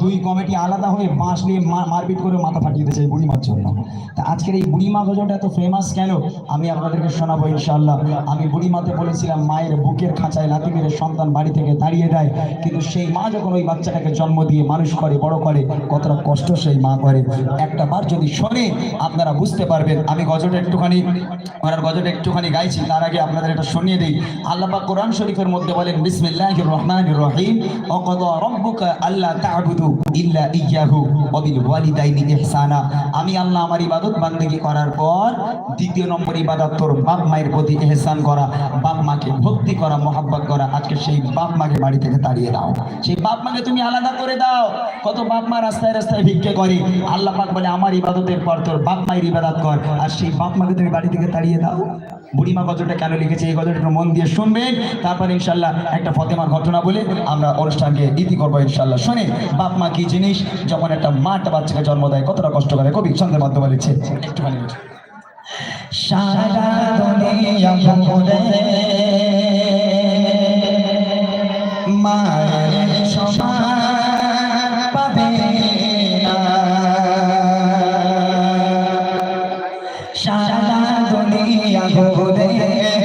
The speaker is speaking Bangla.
দুই কমিটি আলাদা হয়ে বাঁশ নিয়ে মারপিট করে মাথা ফাটিয়ে দিয়েছে এই বুড়িমার জন্য। তা আজকের এই বুড়িমা গজলটা এত ফেমাস কেন? আমি আপনাদেরকে শোনাবো ইনশাল্লাহ আমি বুড়িমাতে বলেছিলাম, মায়ের বুকের খাঁচায় লাথি মেরে সন্তান বাড়ি থেকে দাঁড়িয়ে দেয়। কিন্তু সেই মা যখন ওই বাচ্চাটাকে জন্ম দিয়ে মানুষ করে, বড় করে, কতটা কষ্ট সেই মা করে। একটা বার যদি শোনে, আপনারা বুঝতে পারবেন। আমি গজলটা একটুখানি, ওনার গজলটা একটুখানি গাইছি, তার আগে আপনাদের এটা শুনিয়ে দিই। আল্লাহ কোরআন শরীফের মধ্যে বলেন, বিসমিল্লাহির রহমানির রহিম ওয়াকাদা রাব্বুকা আল্লা তা'বুদু ইল্লা ইয়্যাহু ওয়া বিল ওয়ালিদাইনি ইহসানা। আমি আল্লাহ আমার ইবাদত করার পর দ্বিতীয় নম্বর ইবাদত তোর বাপ মায়ের প্রতি ইহসান করা, বাপ মাকে ভক্তি করা, মহাব্বত করা, আজকে সেই বাপ মাকে বাড়ি থেকে তাড়িয়ে দাও। সেই বাপ মাকে তুমি আলাদা করে দাও। কত বাপ মা রাস্তায় রাস্তায় ভিক্ষে করে। আল্লাহ পাক বলে, আমার ইবাদতের পর তোর বাপ মায়ের ইবাদত কর। আর সেই বাপ মাকে তুমি বাড়ি থেকে তাড়িয়ে দাও। বুড়িমা গজলটা কেন লিখেছে? এই গজলটা একটু মন দিয়ে শুনবেন। তারপর ইনশাল্লাহ একটা ফতেমার ঘটনা বলে আমরা অনুষ্ঠানকে ইতি করব ইনশাল্লাহ। শুনে বাপ মা কি জিনিস? যখন একটা মা একটা বাচ্চাকে জন্ম দেয়, কতটা কষ্ট করে। কবি ছন্দের মাধ্যমে লিখছে, একটুখানি ভরে সারা দুনিয়া ঘুরে মা